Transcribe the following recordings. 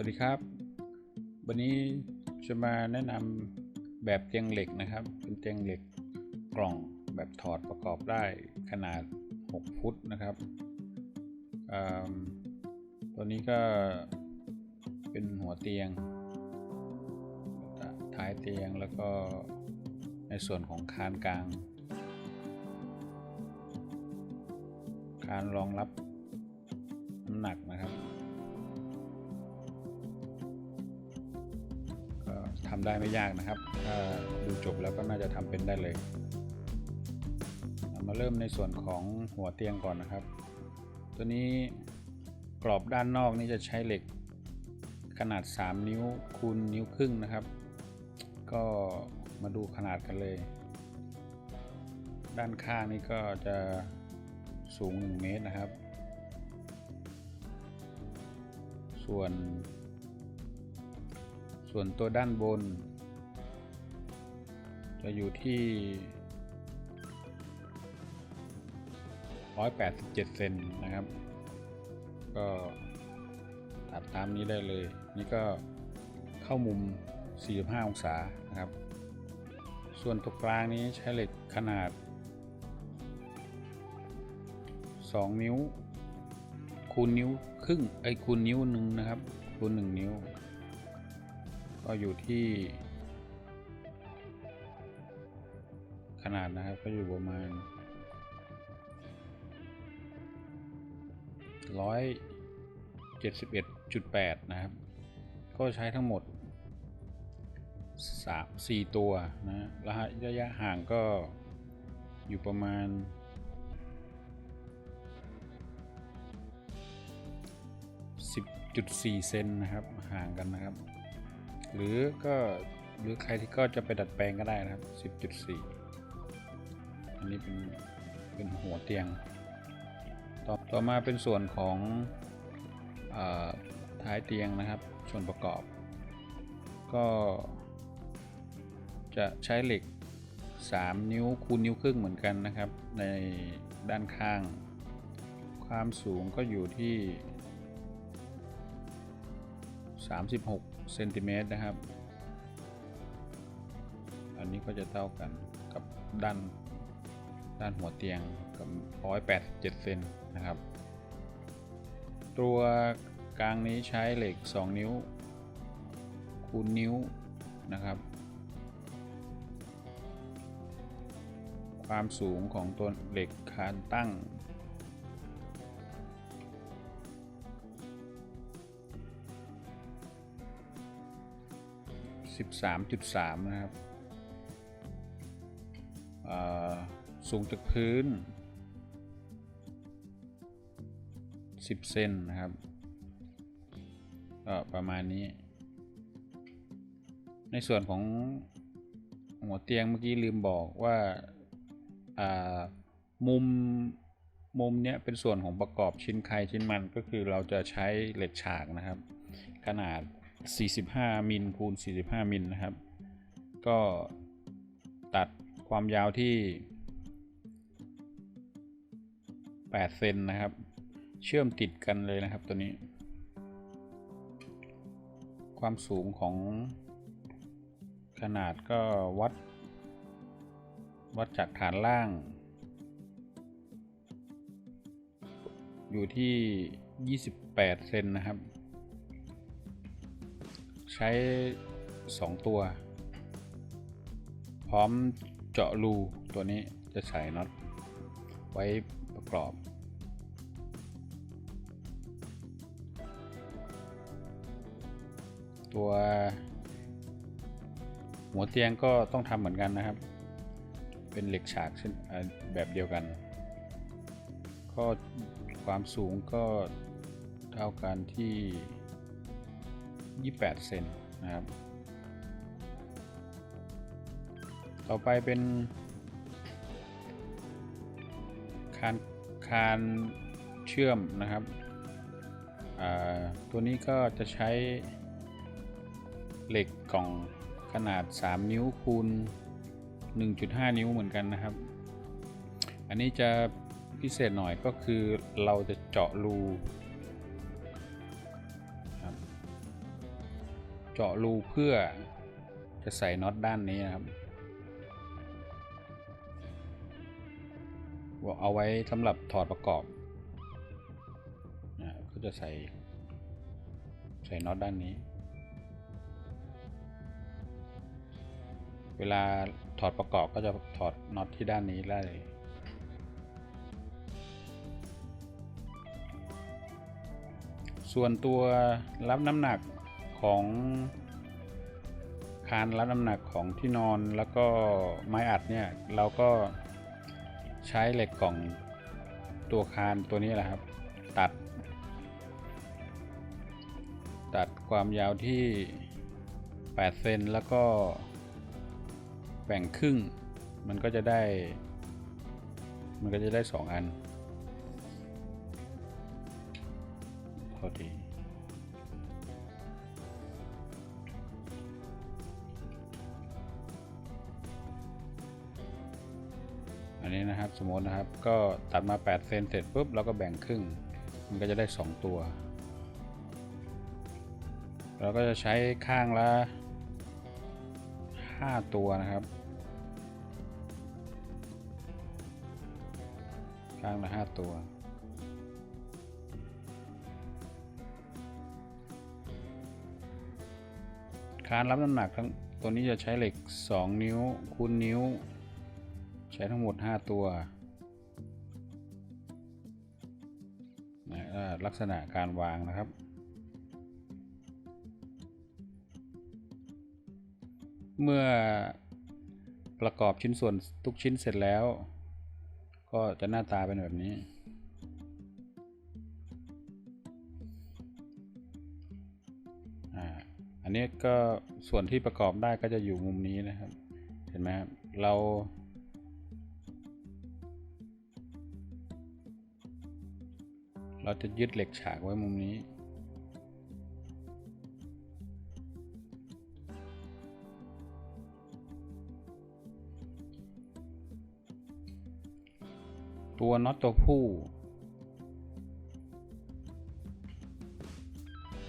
วัสดีครับ วันนี้จะมาแนะนำแบบเตียงเหล็กนะครับ เป็นเตียงเหล็กกล่องแบบถอดประกอบได้ขนาด 6 ฟุตนะครับตัวนี้ก็เป็นหัวเตียง ท้ายเตียงแล้วก็ในส่วนของคานกลาง คานรองรับน้ำหนักนะครับ ได้ไม่ยากนะครับถ้าดูจบแล้วก็น่าจะทำเป็นได้เลยเามาเริ่มในส่วนของหัวเตียงก่อนนะครับ ตัวนี้กรอบด้านนอกนี่จะใช้เหล็กขนาด 3 นิ้วคูณนิ้วครึ่งนะครับ ก็มาดูขนาดกันเลย ด้านข้างนี่ก็จะสูง 1 เมตรนะครับ ส่วน ส่วนตัวด้านบน จะอยู่ที่ 187 เซนนะครับ ก็ตัดตามนี้ได้เลย นี่ก็เข้ามุม 45 องศานะครับ ส่วนตัวกลางนี้ใช้เหล็กขนาด 2 นิ้วคูณนิ้วครึ่งไอ้คูณนิ้วหนึ่งนะครับคูณ1นิ้ว ก็อยู่ที่ ขนาดนะครับก็อยู่ประมาณ171.8นะครับ ก็ใช้ทั้งหมด3 4ตัวนะระยะระยะห่างก็อยู่ประมาณ10.4 เซนนะครับ ห่างกันนะครับ หรือก็หรือใครที่ก็จะไปดัดแปลงก็ได้นะครับ 10.4 อันนี้เป็นเป็นหัวเตียง ต่อต่อมาเป็นส่วนของอท้ายเตียงนะครับ ส่วนประกอบ ก็จะใช้เหล็ก 3 นิ้วคูณนิ้วครึ่งเหมือนกันนะครับ ในด้านข้าง ความสูงก็อยู่ที่ 36เซนติเมตรนะครับ อันนี้ก็จะเท่ากันกับด้านด้านหัวเตียงกับ187เซนนะครับ ตัวกลางนี้ใช้เหล็ก 2 นิ้ว คูณนิ้วนะครับ ความสูงของตัวเหล็กคานตั้ง 13.3 นะครับสูงจากพื้น 10 เซนนะครับก็ประมาณนี้ ในส่วนของหัวเตียงเมื่อกี้ลืมบอกว่าอ่ามุมมุมเนี้ยเป็นส่วนของประกอบชิ้นใครชิ้นมันก็คือเราจะใช้เหล็กฉากนะครับ ขนาด 45 มิลคูณ 45 มิลนะครับ ก็ตัดความยาวที่ 8 เซนนะครับ เชื่อมติดกันเลยนะครับตัวนี้ ความสูงของขนาดก็วัด วัดจากฐานล่าง อยู่ที่ 28 เซนนะครับ ใช้ 2 ตัว พร้อมเจาะรูตัวนี้จะใส่น็อตไว้ประกอบตัว หัวเตียงก็ต้องทำเหมือนกันนะครับ เป็นเหล็กฉากเช่นแบบเดียวกัน ก็ความสูงก็เท่ากันที่ 28 เซนนะครับ ต่อไปเป็นคานคานเชื่อมนะครับ ตัวนี้ก็จะใช้เหล็กกล่องขนาด 3 นิ้วคูณ 1.5 นิ้วเหมือนกันนะครับ อันนี้จะพิเศษหน่อยก็คือเราจะเจาะรู เจาะรูเพื่อจะใส่น็อตด้านนี้นะครับว่าเอาไว้สำหรับถอดประกอบนะก็จะใส่ ใส่น็อตด้านนี้ เวลาถอดประกอบก็จะถอดน็อตที่ด้านนี้ได้เลยส่วนตัวรับน้ำหนัก ของคานรับน้ำหนักของที่นอนแล้วก็ไม้อัดเนี่ยเราก็ใช้เหล็กกล่องตัวคานตัวนี้แหละครับ ตัด ตัดความยาวที่ 8 เซนแล้วก็แบ่งครึ่ง มันก็จะได้ มันก็จะได้ 2 อัน พอดี นนี้นะครับสมมตินะครับก็ตัดมา 8 เซนเสร็จปุ๊บเราก็แบ่งครึ่ง มันก็จะได้ 2 ตัว เราก็จะใช้ข้างละ 5 ตัวนะครับ ข้างละ 5 ตัวคานรับน้ำหนักทั้งตัวนี้จะใช้เหล็ก 2 นิ้วคูณนิ้ว ช้ทั้งหมด 5 ตัวนะลักษณะการวางนะครับ เมื่อประกอบชิ้นส่วนทุกชิ้นเสร็จแล้ว ก็จะหน้าตาเป็นแบบนี้ อันนี้ก็ส่วนที่ประกอบได้ก็จะอยู่มุมนี้นะครับ เห็นไหมครับ เรา เราจะยึดเหล็กฉากไว้มุมนี้ ตัวน็อตตัวผู้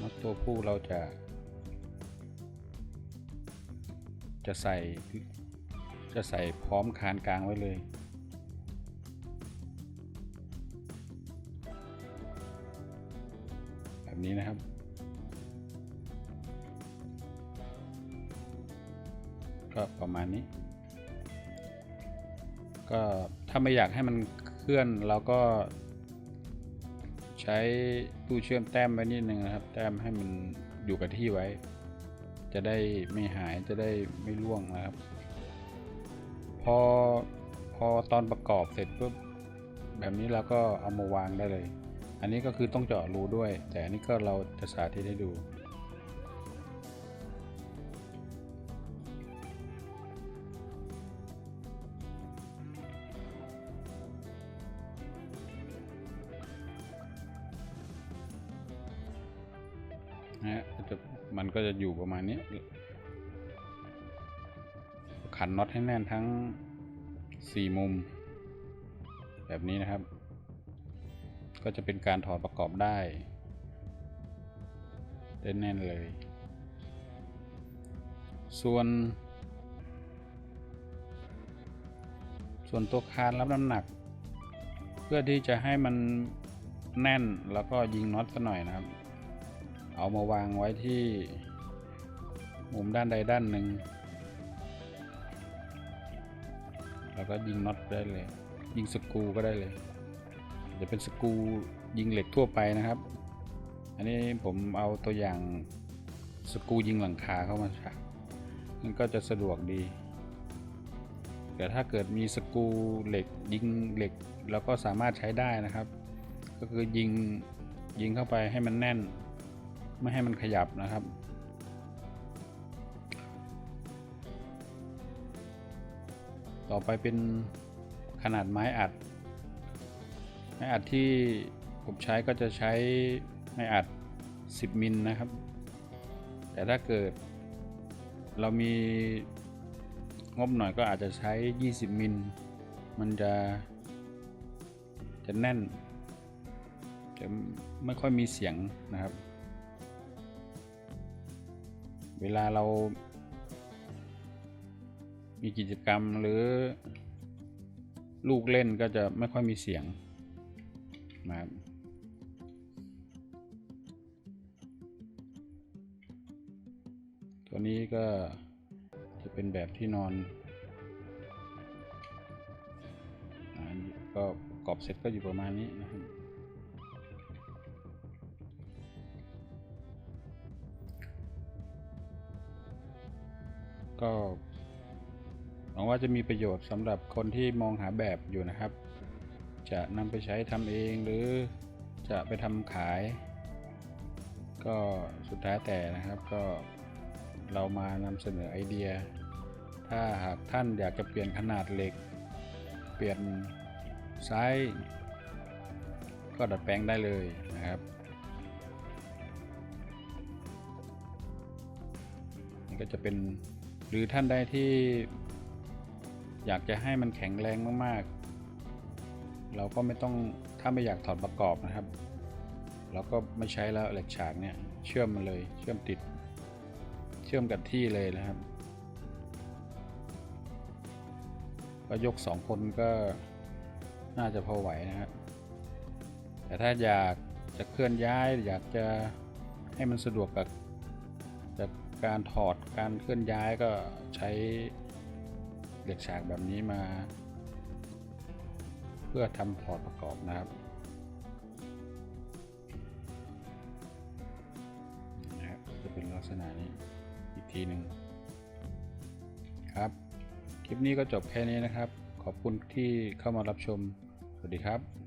น็อตตัวผู้เราจะ จะใส่ จะใส่พร้อมคานกลางไว้เลย แบบนี้นะครับ ก็ประมาณนี้ ก็ถ้าไม่อยากให้มันเคลื่อนเราก็ ใช้ตู้เชื่อมแต้มไว้นิดนึงนะครับ แต้มให้มันอยู่กับที่ไว้ จะได้ไม่หายจะได้ไม่ร่วงนะครับ พอพอตอนประกอบเสร็จปุ๊บแบบนี้เราก็เอามาวางได้เลย อันนี้ก็คือต้องเจาะรูด้วย แต่อันนี้ก็เราจะสาธิตให้ดูนะฮะก็จะมันก็จะอยู่ประมาณนี้ ขันน็อตให้แน่นทั้ง 4 มุม แบบนี้นะครับ ก็จะเป็นการถอดประกอบได้ได้แน่นเลย ส่วน ส่วนตัวคานรับน้ำหนัก เพื่อที่จะให้มันแน่นแล้วก็ยิงน็อตซะหน่อยนะครับ เอามาวางไว้ที่มุมด้านใดด้านหนึ่ง แล้วก็ยิงน็อตได้เลย ยิงสกรูก็ได้เลย จะเป็นสกรูยิงเหล็กทั่วไปนะครับ อันนี้ผมเอาตัวอย่างสกรูยิงหลังคาเข้ามาฉากมันก็จะสะดวกดีแต่ถ้าเกิดมีสกรูเหล็กยิงเหล็กเราก็สามารถใช้ได้นะครับ ก็คือยิงยิงเข้าไปให้มันแน่น ไม่ให้มันขยับนะครับ ต่อไปเป็นขนาดไม้อัด ไม้อัดที่ผมใช้ก็จะใช้ไม้อัด 10 มิลนะครับ แต่ถ้าเกิดเรามีงบหน่อยก็อาจจะใช้ 20 มิล มันจะจะแน่น จะไม่ค่อยมีเสียงนะครับ เวลาเรา มีกิจกรรมหรือลูกเล่นก็จะไม่ค่อยมีเสียง นะครับตัวนี้ก็จะเป็นแบบที่นอนก็ปรอบเสร็จก็อยู่ประมาณนี้นะครับก็หวังว่าจะมีประโยชน์สำหรับคนที่มองหาแบบอยู่นะครับ จะนำไปใช้ทำเองหรือจะไปทำขาย ก็สุดท้ายแต่นะครับก็เรามานำเสนอไอเดีย ถ้าหากท่านอยากจะเปลี่ยนขนาดเหล็ก เปลี่ยนไซส์ก็ดัดแปลงได้เลยนะครับนี่ก็จะเป็นหรือท่านใดที่อยากจะให้มันแข็งแรงมากๆ เราก็ไม่ต้องถ้าไม่อยากถอดประกอบนะครับ เราก็ไม่ใช้แล้วเหล็กฉากเนี่ยเชื่อมมันเลยเชื่อมติด เชื่อมกับที่เลยนะครับก็ยกสองคนก็น่าจะพอไหวนะครับแต่ถ้าอยากจะเคลื่อนย้ายอยากจะให้มันสะดวกกับกับการถอดการเคลื่อนย้ายก็ใช้เหล็กฉากแบบนี้มา เพื่อทำพอร์ตประกอบนะครับนะครับจะเป็นลักษณะนี้อีกทีหนึ่งครับ คลิปนี้ก็จบแค่นี้นะครับ ขอบคุณที่เข้ามารับชม สวัสดีครับ